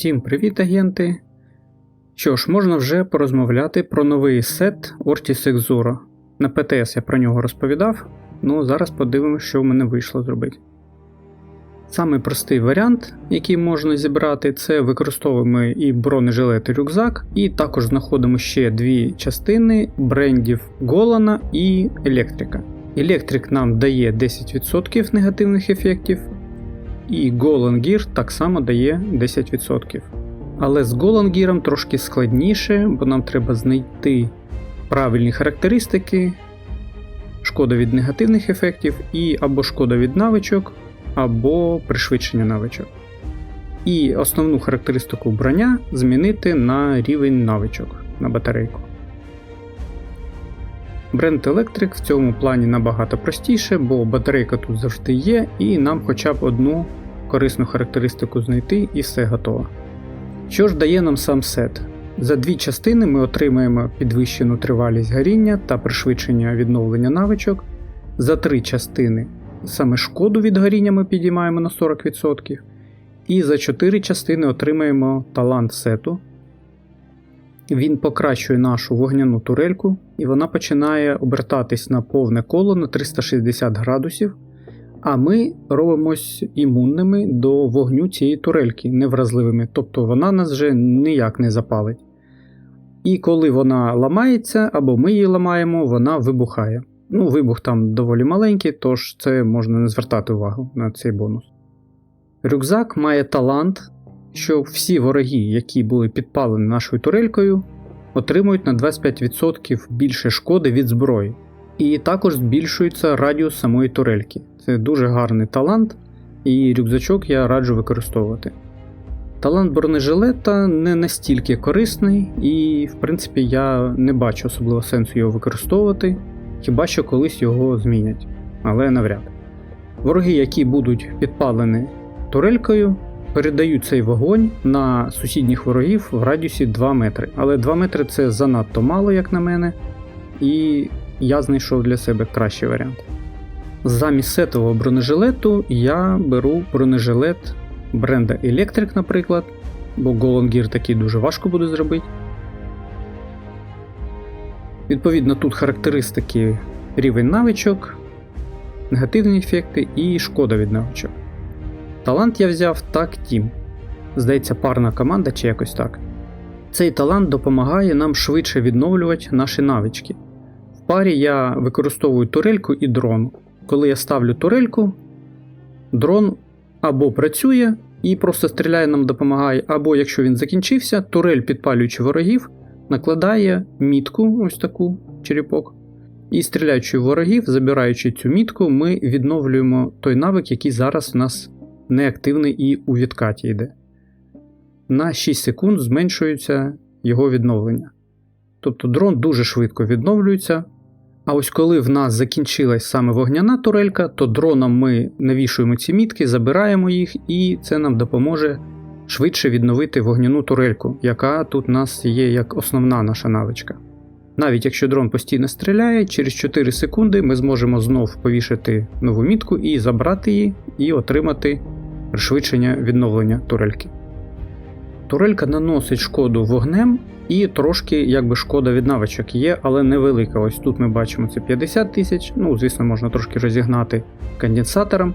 Всім привіт, агенти! Що ж, можна вже порозмовляти про новий сет Ortis Exura. На ПТС я про нього розповідав, ну зараз подивимося, що в мене вийшло зробити. Самий простий варіант, який можна зібрати, це використовуємо і бронежилет і рюкзак, і також знаходимо ще дві частини брендів Голана і Електрика. Електрик нам дає 10% негативних ефектів, і Golan Gear так само дає 10%. Але з Golan Gear трошки складніше, бо нам треба знайти правильні характеристики, шкода від негативних ефектів, і або шкода від навичок, або пришвидшення навичок. І основну характеристику вбрання змінити на рівень навичок на батарейку. Бренд Electric в цьому плані набагато простіше, бо батарейка тут завжди є, і нам хоча б одну корисну характеристику знайти і все готово. Що ж дає нам сам сет? За дві частини ми отримаємо підвищену тривалість горіння та пришвидшення відновлення навичок. За три частини саме шкоду від горіння ми підіймаємо на 40%. І за 4 частини отримаємо талант сету. Він покращує нашу вогняну турельку, і вона починає обертатись на повне коло на 360 градусів. А ми робимось імунними до вогню цієї турельки, невразливими, тобто вона нас вже ніяк не запалить. І коли вона ламається або ми її ламаємо, вона вибухає. Ну, вибух там доволі маленький, тож це можна не звертати увагу на цей бонус. Рюкзак має талант, що всі вороги, які були підпалені нашою турелькою, отримують на 25% більше шкоди від зброї. І також збільшується радіус самої турельки. Це дуже гарний талант, і рюкзачок я раджу використовувати. Талант бронежилета не настільки корисний, і, в принципі, я не бачу особливо сенсу його використовувати, хіба що колись його змінять, але навряд. Вороги, які будуть підпалені турелькою, передають цей вогонь на сусідніх ворогів в радіусі 2 метри. Але 2 метри це занадто мало, як на мене, і я знайшов для себе кращий варіант. Замість сетового бронежилету я беру бронежилет бренда Electric, наприклад, бо Gear такий дуже важко буде зробити. Відповідно, тут характеристики рівень навичок, негативні ефекти і шкода від навичок. Талант я взяв так Team. Здається, парна команда чи якось так. Цей талант допомагає нам швидше відновлювати наші навички. В парі я використовую турельку і дрон. Коли я ставлю турельку, дрон або працює і просто стріляє нам допомагає, або якщо він закінчився, турель, підпалюючи ворогів, накладає мітку, ось таку черепок. І стріляючи в ворогів, забираючи цю мітку, ми відновлюємо той навик, який зараз у нас неактивний і у відкаті йде. На 6 секунд зменшується його відновлення. Тобто дрон дуже швидко відновлюється. А ось коли в нас закінчилась саме вогняна турелька, то дроном ми навішуємо ці мітки, забираємо їх, і це нам допоможе швидше відновити вогняну турельку, яка тут у нас є як основна наша навичка. Навіть якщо дрон постійно стріляє, через 4 секунди ми зможемо знов повішати нову мітку і забрати її, і отримати пришвидшення відновлення турельки. Турелька наносить шкоду вогнем, і трошки якби шкода від навичок є, але невелика. Ось тут ми бачимо це 50 тисяч. Ну, звісно, можна трошки розігнати конденсатором.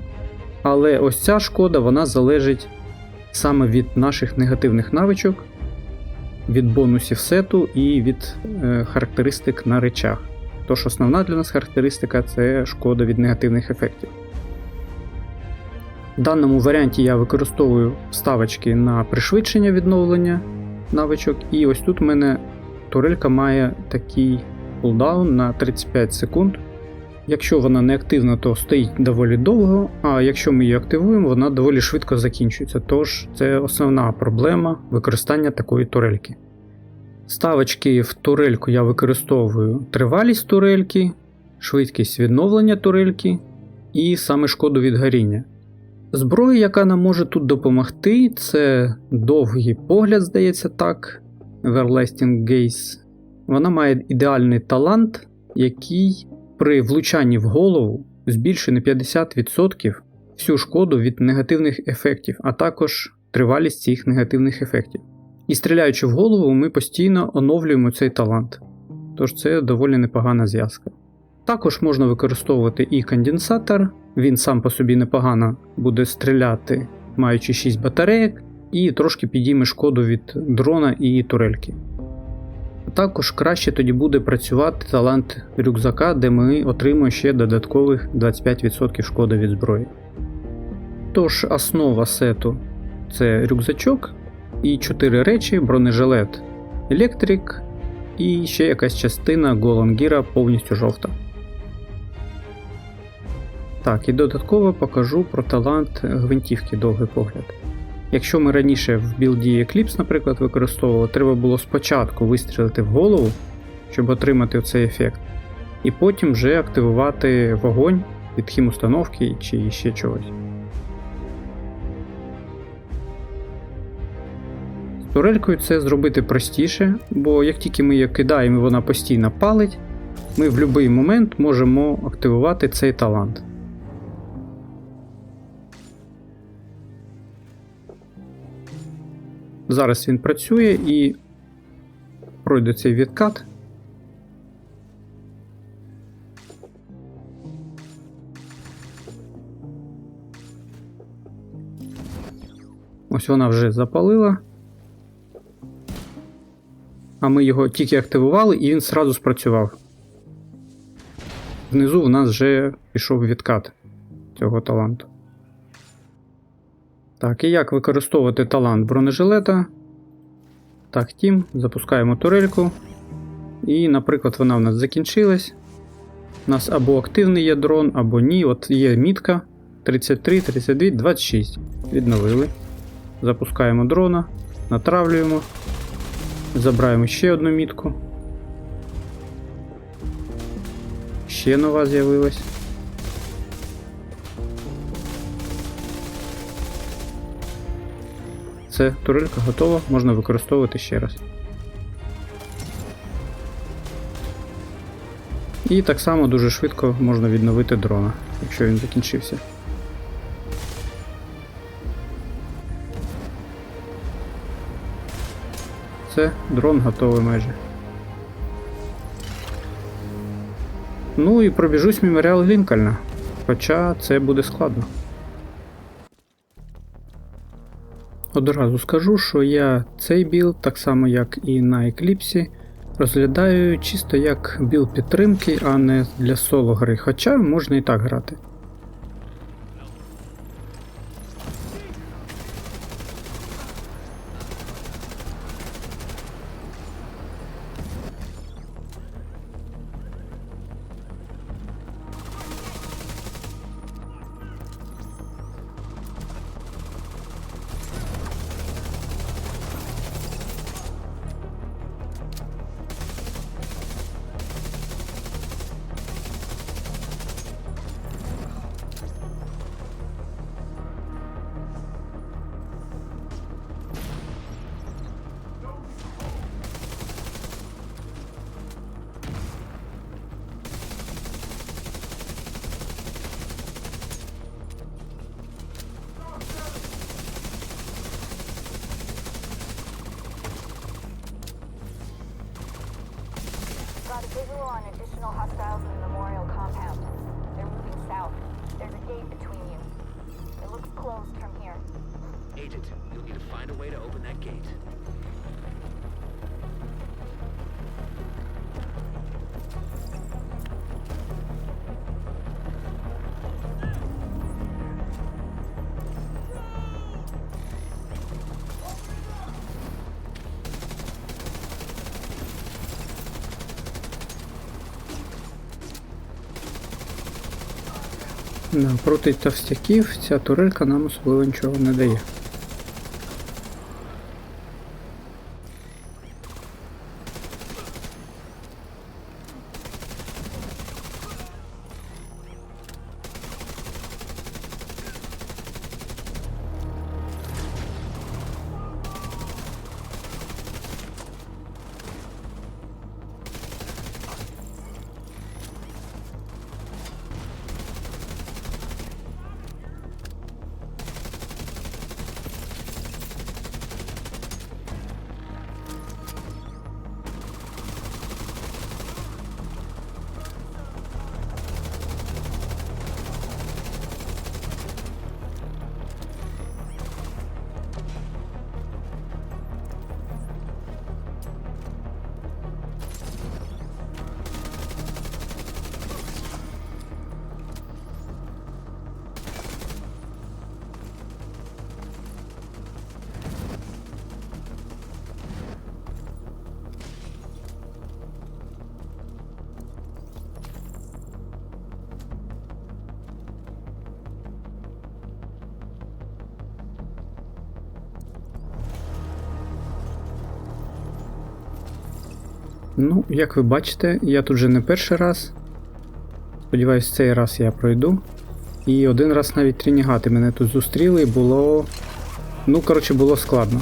Але ось ця шкода вона залежить саме від наших негативних навичок, від бонусів сету і від е, характеристик на речах. Тож основна для нас характеристика це шкода від негативних ефектів. В даному варіанті я використовую вставочки на пришвидшення відновлення навичок, і ось тут у мене турелька має такий кулдаун на 35 секунд. Якщо вона не активна, то стоїть доволі довго, а якщо ми її активуємо, вона доволі швидко закінчується. Тож це основна проблема використання такої турельки. Ставочки в турельку я використовую тривалість турельки, швидкість відновлення турельки і саме шкоду від горіння. Зброя, яка нам може тут допомогти, це довгий погляд, здається так, Everlasting Gaze. Вона має ідеальний талант, який при влучанні в голову збільшує на 50% всю шкоду від негативних ефектів, а також тривалість цих негативних ефектів. І стріляючи в голову, ми постійно оновлюємо цей талант. Тож це доволі непогана зв'язка. Також можна використовувати і конденсатор, він сам по собі непогано буде стріляти, маючи 6 батареїк, і трошки підійме шкоду від дрона і турельки. Також краще тоді буде працювати талант рюкзака, де ми отримуємо ще додаткових 25% шкоди від зброї. Тож основа сету це рюкзачок і 4 речі, бронежилет, електрик і ще якась частина Голангіра повністю жовта. Так, і додатково покажу про талант гвинтівки довгий погляд. Якщо ми раніше в білді Eclipse, наприклад, використовували, треба було спочатку вистрілити в голову, щоб отримати цей ефект, і потім вже активувати вогонь від хімустановки чи ще чогось. З турелькою це зробити простіше, бо як тільки ми її кидаємо і вона постійно палить, ми в будь-який момент можемо активувати цей талант. Зараз він працює і пройде цей відкат. Ось вона вже запалила. А ми його тільки активували і він сразу спрацював. Внизу у нас вже пішов відкат цього таланту. Так, і як використовувати талант бронежилета? Так, тім, запускаємо турельку. І, наприклад, вона в нас закінчилась. У нас або активний є дрон, або ні. От є мітка 33, 32, 26. Відновили. Запускаємо дрона, натравлюємо. Забираємо ще одну мітку. Ще нова з'явилась. Все, турелька готова, можна використовувати ще раз. І так само дуже швидко можна відновити дрона, якщо він закінчився. Все, дрон готовий майже. Ну і пробіжусь меморіал Лінкольна. Хоча це буде складно. Одразу скажу, що я цей білд, так само як і на Eclipse, розглядаю чисто як білд підтримки, а не для соло гри, хоча можна і так грати. Agent, you'll need to find a way to open that gate. Проти товстяків ця турелька нам особливо нічого не дає. Ну, як ви бачите, я тут вже не перший раз. Сподіваюсь, цей раз я пройду. І один раз навіть трінігати мене тут зустріли, і було. Ну, коротше, було складно.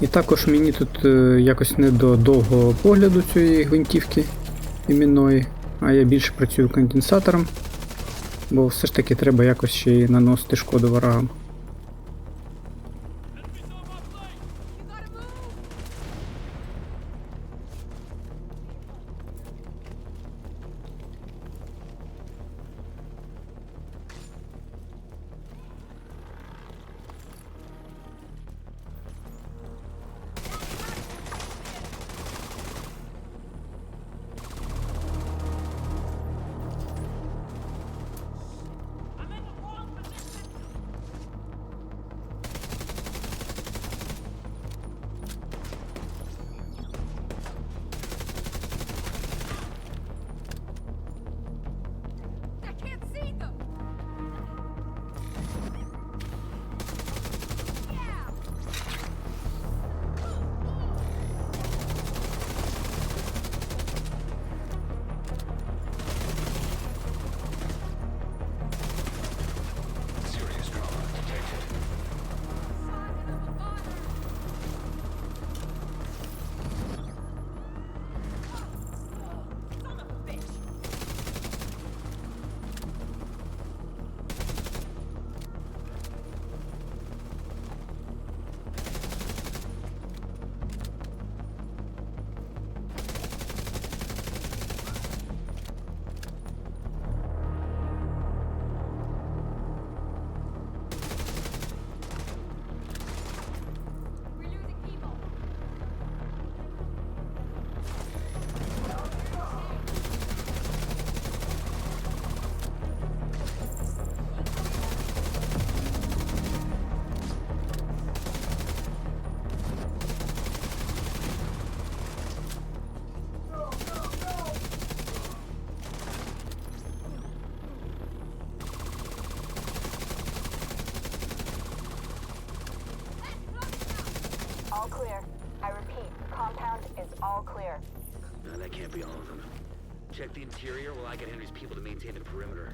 І також мені тут е, якось не до довгого погляду цієї гвинтівки іменної, а я більше працюю конденсатором, бо все ж таки треба якось ще й наносити шкоду ворогам. Check the interior while I get Henry's people to maintain the perimeter.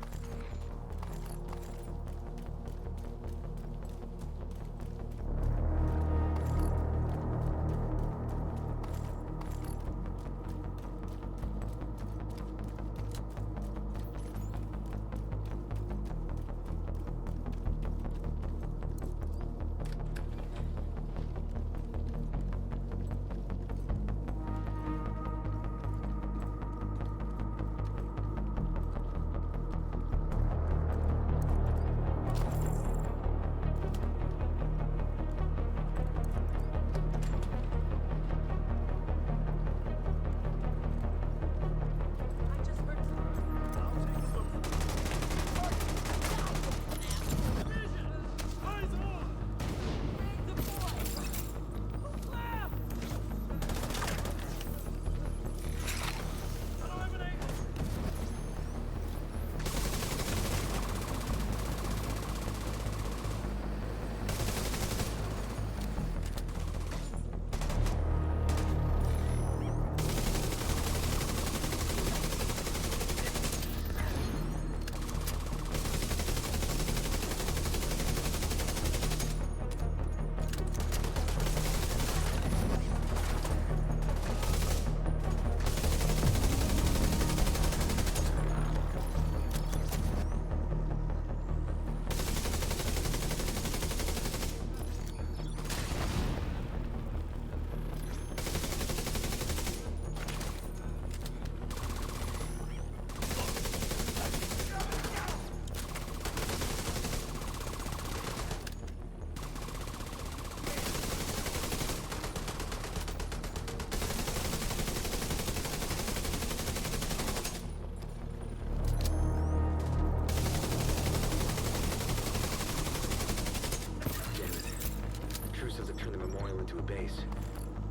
Into a base.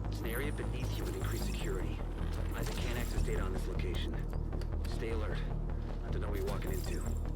It's an area beneath you with increased security. Isaac can't access data on this location. Stay alert. Don't to know what you're walking into.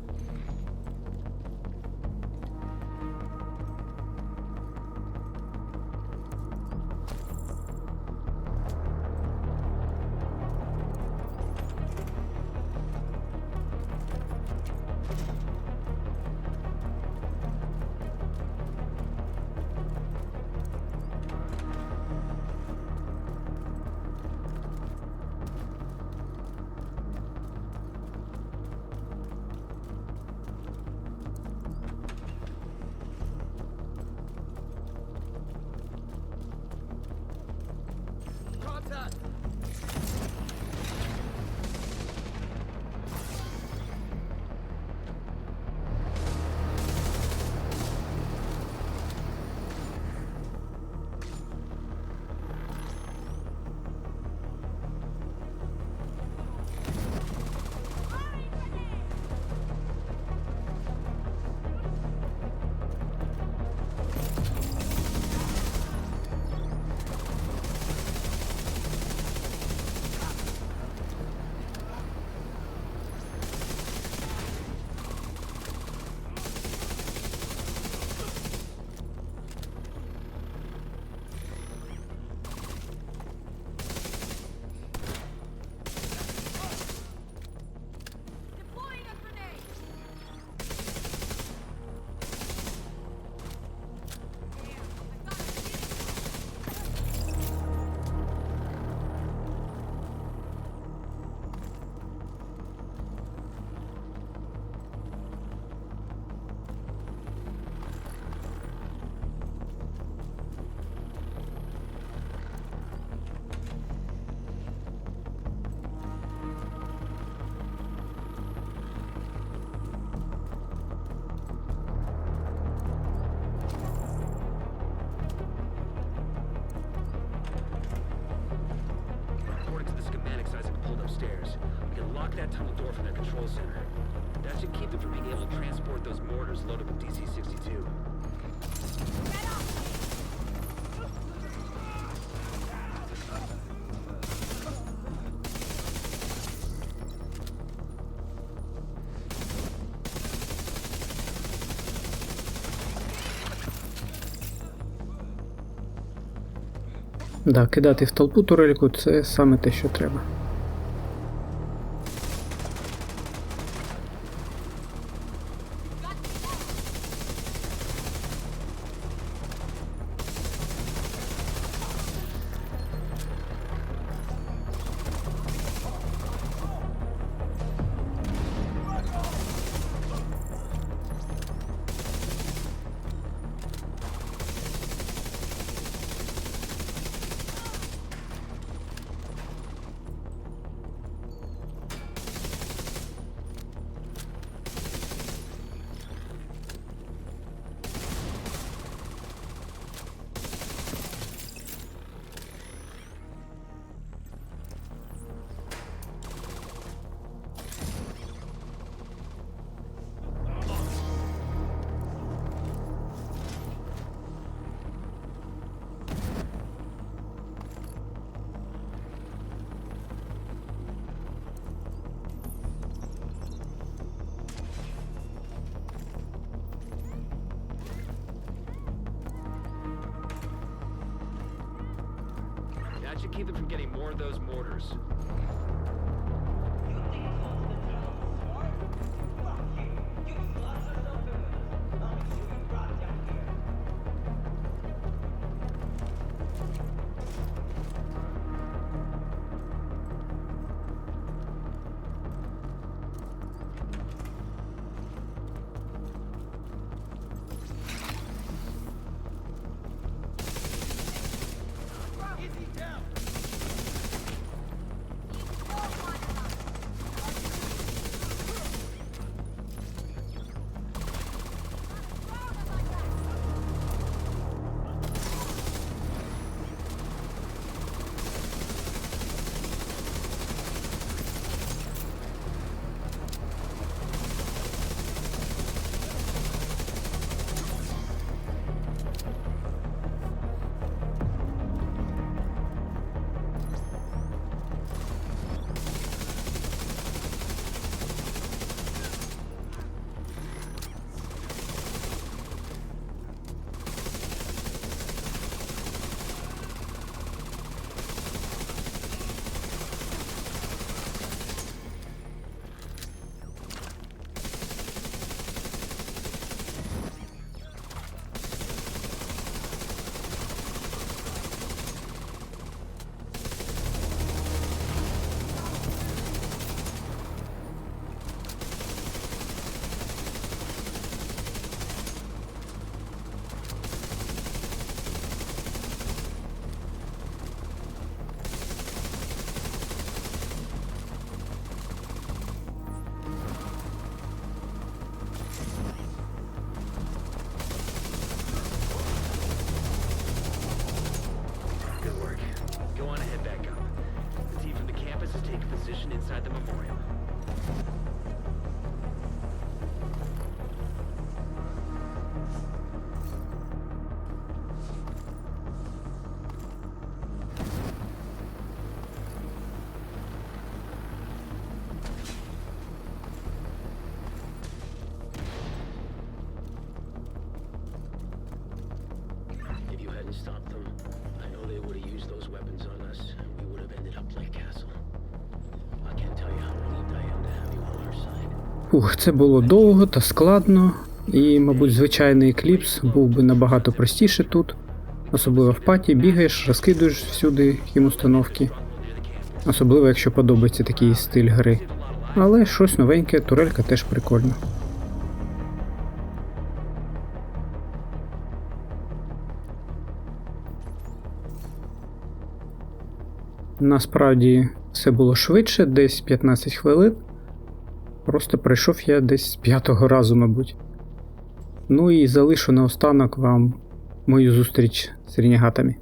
Да, кидати в толпу турельку це саме те, що треба. Keep them from getting more of those mortars. Ух, це було довго та складно, і, мабуть, звичайний екліпс був би набагато простіше тут. Особливо в паті бігаєш, розкидуєш всюди їм установки. Особливо, якщо подобається такий стиль гри. Але щось новеньке, турелька теж прикольна. Насправді все було швидше, десь 15 хвилин. Просто прийшов я десь з п'ятого разу, мабуть. Ну і залишу наостанок вам мою зустріч з ренегатами.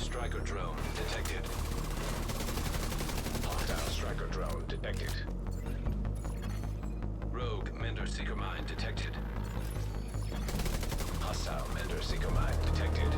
Striker drone detected. Hostile striker drone detected. Rogue Mender Seeker Mine detected. Hostile Mender Seeker Mine detected.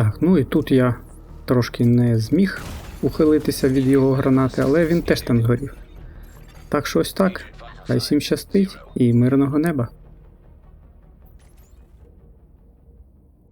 Так, ну і тут я трошки не зміг ухилитися від його гранати, але він теж там згорів. Так що ось так. Хай всім щастить і мирного неба.